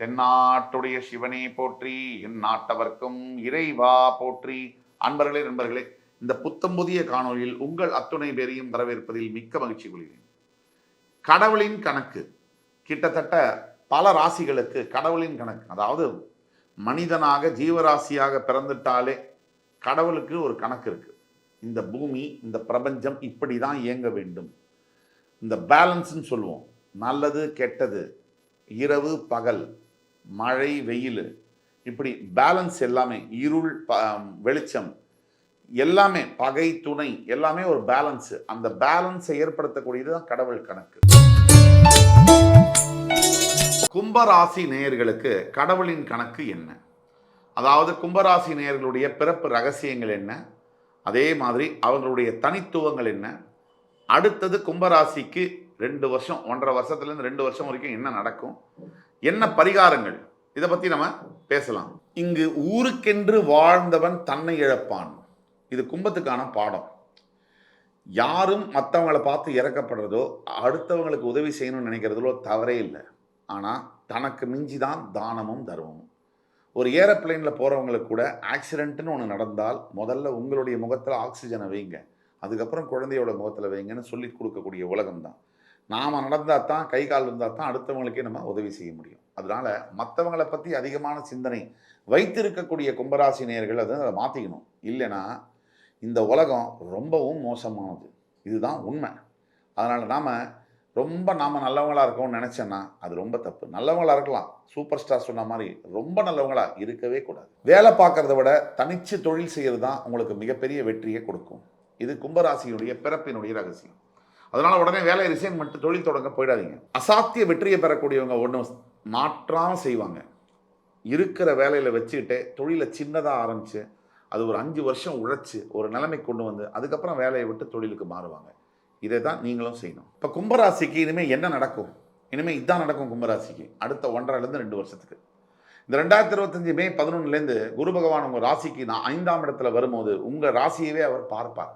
தென்னாட்டுடைய சிவனே போற்றி என் நாட்டவர்க்கும் இறைவா போற்றி. அன்பர்களே நண்பர்களே இந்த புத்தம் புதிய காணொலியில் உங்கள் அத்துணை பேரையும் வரவேற்பதில் மிக்க மகிழ்ச்சி கொள்கிறேன். கடவுளின் கணக்கு கிட்டத்தட்ட பல ராசிகளுக்கு கடவுளின் கணக்கு. அதாவது மனிதனாக ஜீவராசியாக பிறந்துட்டாலே கடவுளுக்கு ஒரு கணக்கு இருக்கு. இந்த பூமி இந்த பிரபஞ்சம் இப்படி தான் இயங்க வேண்டும். இந்த பேலன்ஸ்ன்னு சொல்லுவோம். நல்லது கெட்டது இரவு பகல். மழை வெயில் இப்படி பேலன்ஸ் எல்லாமே இருள் ப- வெளிச்சம் எல்லாமே பகை துணை எல்லாமே ஒரு பேலன்ஸ் அந்த பேலன்ஸை ஏற்படுத்தக்கூடியது தான் கடவுள் கணக்கு. கும்பராசி நேயர்களுக்கு கடவுளின் கணக்கு என்ன? அதாவது கும்பராசி நேயர்களுடைய பிறப்பு ரகசியங்கள் என்ன? அதே மாதிரி அவர்களுடைய தனித்துவங்கள் என்ன? அடுத்தது கும்பராசிக்கு ரெண்டு வருஷம் ஒன்றரை வருஷத்துலேருந்து ரெண்டு வருஷம் வரைக்கும் என்ன நடக்கும்? என்ன பரிகாரங்கள்? இதை பற்றி நம்ம பேசலாம். இங்கு ஊருக்கென்று வாழ்ந்தவன் தன்னை இழப்பான். இது கும்பத்துக்கான பாடம். யாரும் மற்றவங்களை பார்த்து இறக்கப்படுறதோ அடுத்தவங்களுக்கு உதவி செய்யணும்னு நினைக்கிறதுலோ தவறே இல்லை. ஆனால் தனக்கு மிஞ்சி தான் தானமும் தர்மமும். ஒரு ஏரோப்ளைனில் போகிறவங்களுக்கு கூட ஆக்சிடென்ட்னு ஒன்று நடந்தால் முதல்ல உங்களுடைய முகத்தில் ஆக்சிஜனை வைங்க. அதுக்கப்புறம் குழந்தையோட முகத்தில் வைங்கன்னு சொல்லி கொடுக்கக்கூடிய உலகம் தான் நாம் நடந்தால் தான் கை கால் இருந்தால் தான் அடுத்தவங்களுக்கே நம்ம உதவி செய்ய முடியும். அதனால் மற்றவங்களை பற்றி அதிகமான சிந்தனை வைத்திருக்கக்கூடிய கும்பராசி நேர்கள் அதை அதை மாற்றிக்கணும் இல்லைன்னா இந்த உலகம் ரொம்பவும் மோசமானது. இதுதான் உண்மை. அதனால் நாம் ரொம்ப நாம் நல்லவங்களா இருக்கோம்னு நினச்சேன்னா அது ரொம்ப தப்பு. நல்லவங்களாக இருக்கலாம். சூப்பர் ஸ்டார் சொன்ன மாதிரி ரொம்ப நல்லவங்களாக இருக்கவே கூடாது. வேலை பார்க்குறத விட தனிச்சு தொழில் செய்கிறது தான் உங்களுக்கு மிகப்பெரிய வெற்றியை கொடுக்கும். இது கும்பராசியினுடைய பிறப்பினுடைய ரகசியம். அதனால் உடனே வேலையை ரிசைன் பண்ணிட்டு தொழில் தொடங்க போயிடாதீங்க. அசாத்திய வெற்றியை பெறக்கூடியவங்க ஒன்றும் மாற்றாமல் செய்வாங்க. இருக்கிற வேலையில் வச்சுக்கிட்டே தொழிலை சின்னதாக ஆரம்பித்து அது ஒரு அஞ்சு வருஷம் உழைச்சி ஒரு நிலைமை கொண்டு வந்து அதுக்கப்புறம் வேலையை விட்டு தொழிலுக்கு மாறுவாங்க. இதை தான் நீங்களும் செய்யணும். இப்போ கும்பராசிக்கு இனிமேல் என்ன நடக்கும்? இனிமேல் இதுதான் நடக்கும் கும்பராசிக்கு. அடுத்த ஒன்றரைலேருந்து ரெண்டு வருஷத்துக்கு. இந்த ரெண்டாயிரத்தி இருபத்தஞ்சு மே பதினொன்றுலேருந்து குரு பகவான் உங்கள் ராசிக்கு நான் ஐந்தாம் இடத்துல வரும்போது உங்கள் ராசியவே அவர் பார்ப்பார்.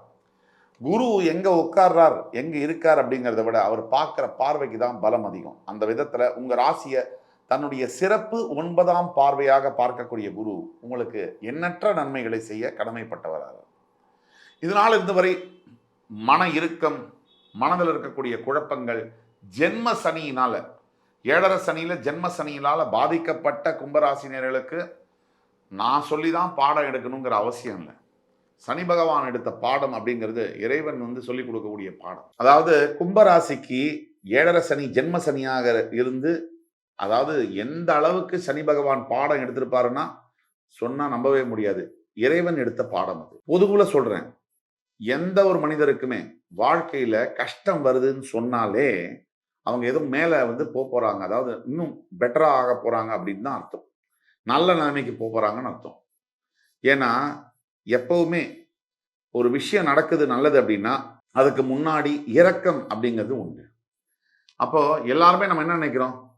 குரு எங்கே உட்கார்றார் எங்கே இருக்கார் அப்படிங்கிறத விட அவர் பார்க்குற பார்வைக்கு தான் பலம் அதிகம். அந்த விதத்தில் உங்கள் ராசியை தன்னுடைய சிறப்பு ஒன்பதாம் பார்வையாக பார்க்கக்கூடிய குரு உங்களுக்கு எண்ணற்ற நன்மைகளை செய்ய கடமைப்பட்டவராக. இதனால் இருந்தவரை மன இறுக்கம் மனதில் இருக்கக்கூடிய குழப்பங்கள் ஜென்ம சனியினால் ஏழரை சனியில் ஜென்ம சனியினால் பாதிக்கப்பட்ட கும்பராசினியர்களுக்கு நான் சொல்லி தான் பாடம் எடுக்கணுங்கிற அவசியம் இல்லை. சனி பகவான் எடுத்த பாடம் அப்படிங்கிறது இறைவன் வந்து சொல்லிக் கொடுக்கக்கூடிய பாடம். அதாவது கும்பராசிக்கு ஏழரை சனி ஜென்ம சனியாக இருந்து அதாவது எந்த அளவுக்கு சனி பகவான் பாடம் எடுத்திருப்பாருன்னா சொன்னா நம்பவே முடியாது. இறைவன் எடுத்த பாடம் அது. பொதுவுல சொல்றேன். எந்த ஒரு மனிதருக்குமே வாழ்க்கையில கஷ்டம் வருதுன்னு சொன்னாலே அவங்க எதுவும் மேலே வந்து போக போறாங்க. அதாவது இன்னும் பெட்டராக ஆக போறாங்க அப்படின்னு தான் அர்த்தம். நல்ல நிலைமைக்கு போக போறாங்கன்னு அர்த்தம். ஏன்னா எப்பவுமே ஒரு விஷயம் நடக்குது நல்லது அப்படின்னா அதுக்கு முன்னாடி இரக்கம் அப்படிங்கிறது உண்டு. அப்போ எல்லாருமே நம்ம என்ன நினைக்கிறோம்?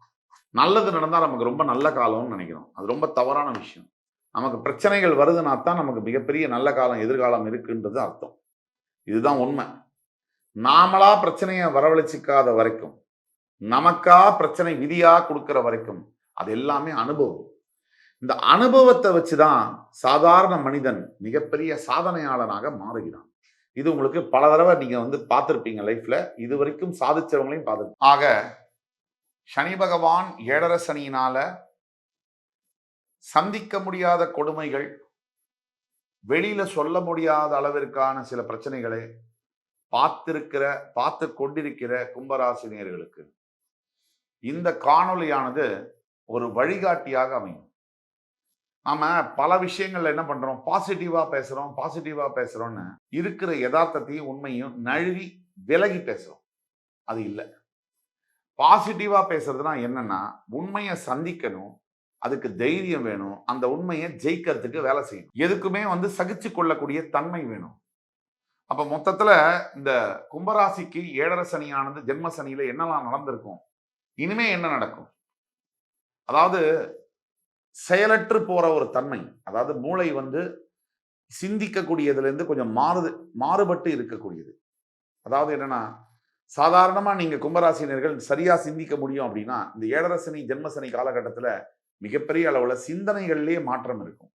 நல்லது நடந்தால் நமக்கு ரொம்ப நல்ல காலம்னு நினைக்கிறோம். அது ரொம்ப தவறான விஷயம். நமக்கு பிரச்சனைகள் வருதுன்னா தான் நமக்கு மிகப்பெரிய நல்ல காலம் எதிர்காலம் இருக்குன்றது அர்த்தம். இதுதான் உண்மை. நாமளா பிரச்சனையை வரவழைச்சிக்காத வரைக்கும் நமக்கா பிரச்சனை விதியா கொடுக்கிற வரைக்கும் அது எல்லாமே அனுபவம். இந்த அனுபவத்தை வச்சுதான் சாதாரண மனிதன் மிகப்பெரிய சாதனையாளனாக மாறுகிறான். இது உங்களுக்கு பல தடவை நீங்க வந்து பார்த்துருப்பீங்க லைஃப்ல இது வரைக்கும் சாதிச்சவங்களையும் பார்த்துருப்பீங்க. ஆக சனி பகவான் ஏழரை சனியினால சந்திக்க முடியாத கொடுமைகள் வெளியில சொல்ல முடியாத அளவிற்கான சில பிரச்சனைகளை பார்த்திருக்கிற பார்த்து கொண்டிருக்கிற கும்பராசினியர்களுக்கு இந்த காணொளியானது ஒரு வழிகாட்டியாக அமையும். நாம பல விஷயங்கள்ல என்ன பண்றோம்? பாசிட்டிவா பேசுறோம் பாசிட்டிவா பேசுறோம்னு இருக்கிற யதார்த்தத்தையும் உண்மையும் நழுவி விலகி பேசுறோம். அது இல்லை. பாசிட்டிவா பேசுறதுனா என்னன்னா உண்மையை சந்திக்கணும் அதுக்கு தைரியம் வேணும் அந்த உண்மையை ஜெயிக்கிறதுக்கு வேலை செய்யணும். எதுக்குமே வந்து சகிச்சு கொள்ளக்கூடிய தன்மை வேணும். அப்ப மொத்தத்துல இந்த கும்பராசிக்கு ஏழரை சனியானது ஜென்ம சனியில என்னெல்லாம் நடந்திருக்கும்? இனிமே என்ன நடக்கும்? அதாவது செயலற்று போற ஒரு தன்மை. அதாவது மூளை வந்து சிந்திக்கக்கூடியதுலேருந்து கொஞ்சம் மாறுது மாறுபட்டு இருக்கக்கூடியது. அதாவது என்னன்னா சாதாரணமாக நீங்கள் கும்பராசினியர்கள் சரியாக சிந்திக்க முடியும் அப்படின்னா இந்த ஏழரசனி ஜென்மசனி காலகட்டத்தில் மிகப்பெரிய அளவில் சிந்தனைகள்லேயே மாற்றம் இருக்கும்.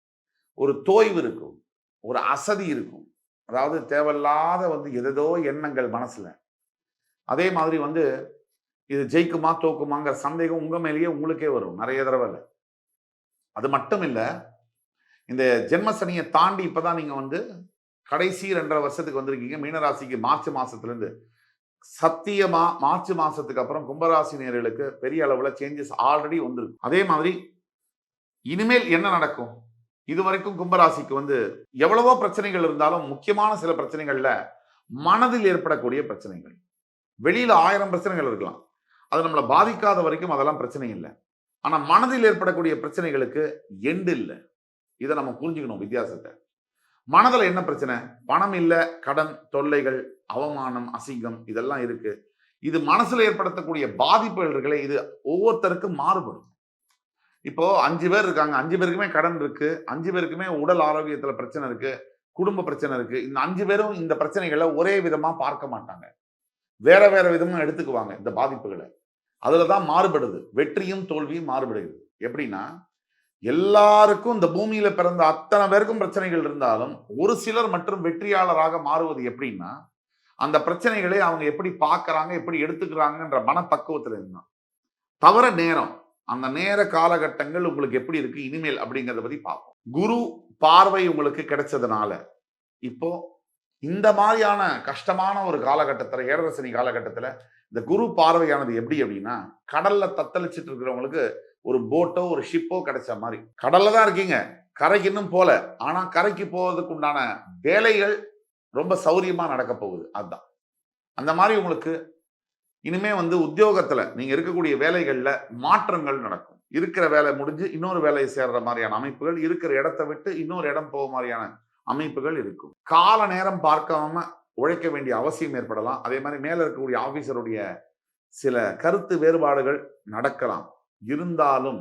ஒரு தோய்வு இருக்கும். ஒரு அசதி இருக்கும். அதாவது தேவையில்லாத வந்து எதேதோ எண்ணங்கள் மனசில். அதே மாதிரி வந்து இது ஜெயிக்குமா தோக்குமாங்கிற சந்தேகம் உங்கள் மேலேயே உங்களுக்கே வரும் நிறைய தடவை இல்லை அது மட்டும் இல்லை இந்த ஜென்ம சனியை தாண்டி இப்பதான் நீங்கள் வந்து கடைசி ரெண்டரை வருஷத்துக்கு வந்திருக்கீங்க. மீனராசிக்கு மார்ச் மாதத்துலேருந்து சத்தியமா மார்ச் மாதத்துக்கு அப்புறம் கும்பராசி நேர்களுக்கு பெரிய அளவில் சேஞ்சஸ் ஆல்ரெடி வந்திருக்கு. அதே மாதிரி இனிமேல் என்ன நடக்கும்? இது வரைக்கும் கும்பராசிக்கு வந்து எவ்வளவோ பிரச்சனைகள் இருந்தாலும் முக்கியமான சில பிரச்சனைகளில் மனதில் ஏற்படக்கூடிய பிரச்சனைகள். வெளியில் ஆயிரம் பிரச்சனைகள் இருக்கலாம். அது நம்மளை பாதிக்காத வரைக்கும் அதெல்லாம் பிரச்சனை இல்லை. ஆனா மனதில் ஏற்படக்கூடிய பிரச்சனைகளுக்கு எண்டு இல்லை. இதை நம்ம புரிஞ்சுக்கணும் வித்தியாசத்தை. மனதில் என்ன பிரச்சனை? பணம் இல்லை கடன் தொல்லைகள் அவமானம் அசிங்கம் இதெல்லாம் இருக்கு. இது மனசுல ஏற்படுத்தக்கூடிய பாதிப்புகள் இருக்குல்ல இது ஒவ்வொருத்தருக்கும் மாறுபடும். இப்போ அஞ்சு பேர் இருக்காங்க. அஞ்சு பேருக்குமே கடன் இருக்கு. அஞ்சு பேருக்குமே உடல் ஆரோக்கியத்துல பிரச்சனை இருக்கு. குடும்ப பிரச்சனை இருக்கு. இந்த அஞ்சு பேரும் இந்த பிரச்சனைகளை ஒரே விதமா பார்க்க மாட்டாங்க. வேற வேற விதமா எடுத்துக்குவாங்க இந்த பாதிப்புகளை. அதுலதான் மாறுபடுது. வெற்றியும் தோல்வியும் மாறுபடுகிறது. எப்படின்னா எல்லாருக்கும் இந்த பூமியில பிறந்த அத்தனை பேருக்கும் பிரச்சனைகள் இருந்தாலும் ஒரு சிலர் மற்றும் வெற்றியாளராக மாறுவது எப்படின்னா அந்த பிரச்சனைகளை அவங்க எப்படி பார்க்கறாங்க எப்படி எடுத்துக்கிறாங்கன்ற மனப்பக்குவத்தில் இருந்தான் தவிர நேரம் அந்த நேர காலகட்டங்கள் உங்களுக்கு எப்படி இருக்கு இனிமேல் அப்படிங்கிறத பத்தி பார்ப்போம். குரு பார்வை உங்களுக்கு கிடைச்சதுனால இப்போ இந்த மாதிரியான கஷ்டமான ஒரு காலகட்டத்துல ஏழரசனி காலகட்டத்தில் காலகட்டத்துல இந்த குரு பார்வையானது எப்படி அப்படின்னா கடல்ல தத்தளிச்சிட்டு இருக்கிறவங்களுக்கு ஒரு போட்டோ ஒரு ஷிப்போ கிடைச்ச மாதிரி. கடல்ல தான் இருக்கீங்க. கரைக்கு இன்னும் போல. ஆனா கரைக்கு போவதுக்கு உண்டான வேலைகள் ரொம்ப சௌரியமா நடக்க போகுது. அதுதான் அந்த மாதிரி உங்களுக்கு இனிமே வந்து உத்தியோகத்துல நீங்க இருக்கக்கூடிய வேலைகள்ல மாற்றங்கள் நடக்கும். இருக்கிற வேலை முடிஞ்சு இன்னொரு வேலையை சேர்ற மாதிரியான அமைப்புகள் இருக்கிற இடத்த விட்டு இன்னொரு இடம் போக மாதிரியான அமைப்புகள் இருக்கும். கால நேரம் பார்க்காம உழைக்க வேண்டிய அவசியம் ஏற்படலாம். அதே மாதிரி மேல இருக்கக்கூடிய ஆஃபீஸருடைய சில கருத்து வேறுபாடுகள் நடக்கலாம். இருந்தாலும்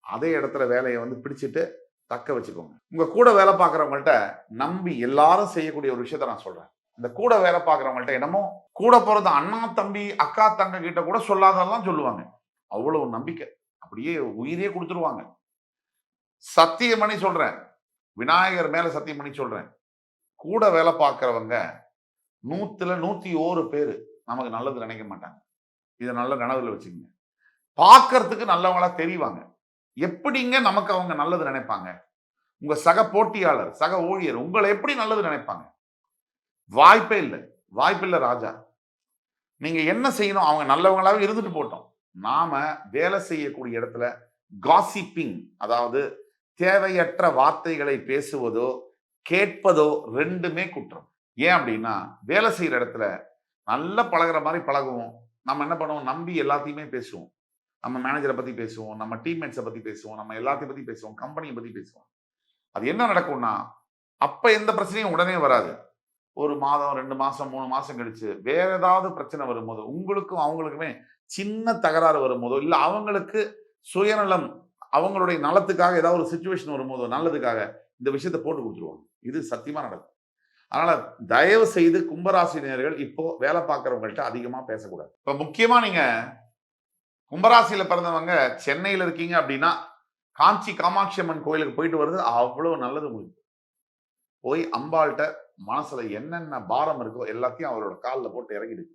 அதே இடத்துல வேலையை வந்து பிடிச்சிட்டு தக்க வச்சுக்கோங்க. உங்க கூட வேலை பார்க்குறவங்கள்ட்ட நம்பி எல்லாரும் செய்யக்கூடிய ஒரு விஷயத்த நான் சொல்றேன். இந்த கூட வேலை பார்க்குறவங்கள்ட்ட என்னமோ கூட போகிறது அண்ணா தம்பி அக்கா தங்க கிட்ட கூட சொல்லாதெல்லாம் சொல்லுவாங்க. அவ்வளவு நம்பிக்கை. அப்படியே உயிரே கொடுத்துருவாங்க. சத்தியம் பண்ணி சொல்றேன். விநாயகர் மேல சத்தியம் பண்ணி சொல்றேன். கூட வேலை பார்க்குறவங்க நூத்துல நூத்தி ஓரு பேர் நமக்கு நல்லது நினைக்க மாட்டாங்க. இதை நல்ல நினைவில் வச்சுக்கோங்க. பார்க்கறதுக்கு நல்லவங்களா தெரிவாங்க. எப்படிங்க நமக்கு அவங்க நல்லது நினைப்பாங்க? உங்க சக போட்டியாளர் சக ஊழியர் உங்களை எப்படி நல்லது நினைப்பாங்க? வாய்ப்பே இல்லை. வாய்ப்பில்லை ராஜா. நீங்க என்ன செய்யணும்? அவங்க நல்லவங்களாவே இருந்துட்டு போட்டோம். நாம வேலை செய்யக்கூடிய இடத்துல காசிப்பிங் அதாவது தேவையற்ற வார்த்தைகளை பேசுவதோ கேட்பதோ ரெண்டுமே குற்றம். ஏன் அப்படின்னா வேலை செய்கிற இடத்துல நல்லா பழகுற மாதிரி பழகுவோம். நம்ம என்ன பண்ணுவோம்? நம்பி எல்லாத்தையுமே பேசுவோம். நம்ம மேனேஜரை பற்றி பேசுவோம். நம்ம டீம்மேட்ஸை பற்றி பேசுவோம். நம்ம எல்லாத்தையும் பற்றி பேசுவோம். கம்பெனியை பற்றி பேசுவோம். அது என்ன நடக்கும்னா அப்போ எந்த பிரச்சனையும் உடனே வராது. ஒரு மாதம் ரெண்டு மாதம் மூணு மாதம் கழிச்சு வேற ஏதாவது பிரச்சனை வரும்போது உங்களுக்கும் அவங்களுக்குமே சின்ன தகராறு வரும்போதோ இல்லை அவங்களுக்கு சுயநலம் அவங்களுடைய நலத்துக்காக ஏதாவது ஒரு சுச்சுவேஷன் வரும்போதோ நல்லதுக்காக இந்த விஷயத்தை போட்டு கொடுத்துருவாங்க. இது சத்தியமாக நடக்கும். அதனால தயவு செய்து கும்பராசினியர்கள் இப்போ வேலை பார்க்குறவங்கள்ட்ட அதிகமாக பேசக்கூடாது. இப்போ முக்கியமாக நீங்க கும்பராசியில் பிறந்தவங்க சென்னையில் இருக்கீங்க அப்படின்னா காஞ்சி காமாட்சி அம்மன் கோயிலுக்கு போயிட்டு வருது அவ்வளோ நல்லது உங்களுக்கு. போய் அம்பாள்கிட்ட மனசுல என்னென்ன பாரம் இருக்கோ எல்லாத்தையும் அவரோட காலில் போட்டு இறங்கிடுது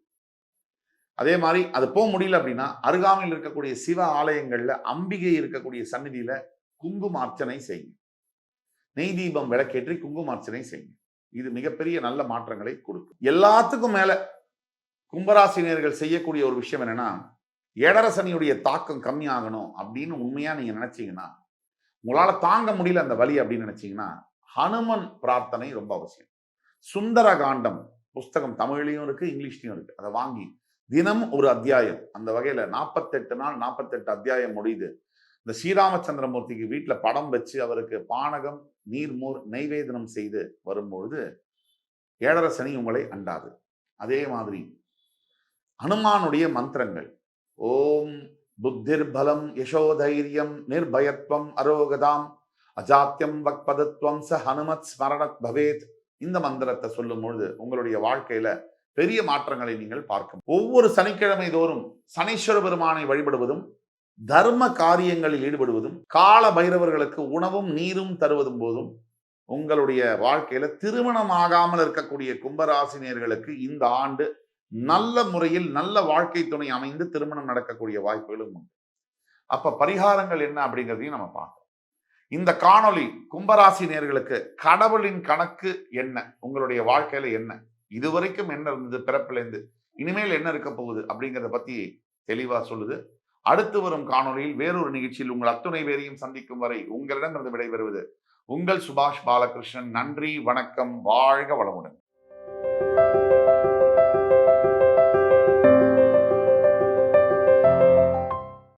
அதே மாதிரி அது போக முடியல அப்படின்னா அருகாமையில் இருக்கக்கூடிய சிவ ஆலயங்களில் அம்பிகை இருக்கக்கூடிய சந்நிதியில குங்குமார்ச்சனை செய்யுங்க. நெய் தீபம் விளக்கேற்றி குங்குமார்ச்சனை செய்யுங்க. இது மிகப்பெரிய நல்ல மாற்றங்களை கொடுக்கும். எல்லாத்துக்கும் மேல கும்பராசினியர்கள் செய்யக்கூடிய ஒரு விஷயம் என்னன்னா ஏடரசனியுடைய தாக்கம் கம்மியாகணும் அப்படின்னு உண்மையா நீங்க நினைச்சீங்கன்னா உங்களால தாங்க முடியல அந்த வழி அப்படின்னு நினைச்சீங்கன்னா ஹனுமன் பிரார்த்தனை ரொம்ப அவசியம். சுந்தர காண்டம் புஸ்தகம் தமிழ்லையும் இருக்கு இங்கிலீஷ்லயும் இருக்கு. அதை வாங்கி தினம் ஒரு அத்தியாயம். அந்த வகையில நாற்பத்தெட்டு நாள் நாற்பத்தெட்டு அத்தியாயம் முடியுது. இந்த ஸ்ரீராமச்சந்திரமூர்த்திக்கு வீட்டுல படம் வச்சு அவருக்கு பானகம் நீர்மோர் நைவேதனம் செய்து வரும்பொழுது ஏழரை சனி உங்களை அண்டாது. அதே மாதிரி ஹனுமானுடைய மந்திரங்கள். ஓம் புத்திர்பலம் யசோதைரியம் நிர்பயத்வம் அரோகதாம் அஜாத்தியம் வக்பதத்வம் ச ஹனுமத் ஸ்மரணத் பவேத். இந்த மந்திரத்தை சொல்லும் பொழுது உங்களுடைய வாழ்க்கையில பெரிய மாற்றங்களை நீங்கள் பார்க்கும் ஒவ்வொரு சனிக்கிழமை தோறும் சனீஸ்வர பெருமானை வழிபடுவதும் தர்ம காரியங்களில் ஈடுபடுவதும் கால பைரவர்களுக்கு உணவும் நீரும் தருவதும் போதும் உங்களுடைய வாழ்க்கையில திருமணம் ஆகாமல் இருக்கக்கூடிய கும்பராசினியர்களுக்கு இந்த ஆண்டு நல்ல முறையில் நல்ல வாழ்க்கை துணை அமைந்து திருமணம் நடக்கக்கூடிய வாய்ப்புகளும் உண்டு. அப்ப பரிகாரங்கள் என்ன அப்படிங்கிறதையும் நம்ம பார்க்கணும் இந்த காணொளி கும்பராசி நேர்களுக்கு கடவுளின் கணக்கு என்ன? உங்களுடைய வாழ்க்கையில என்ன? இதுவரைக்கும் என்ன இருந்தது? பிறப்பிலேருந்து இனிமேல் என்ன இருக்க போகுது? அப்படிங்கிறத பத்தி தெளிவா சொல்லுது. அடுத்து வரும் காணொளியில் வேறொரு நிகழ்ச்சியில் உங்கள் அத்துணை பேரையும் சந்திக்கும் வரை உங்களிடமிருந்து விடைபெறுவது உங்கள் சுபாஷ் பாலகிருஷ்ணன். நன்றி வணக்கம் வாழ்க வளமுடன்.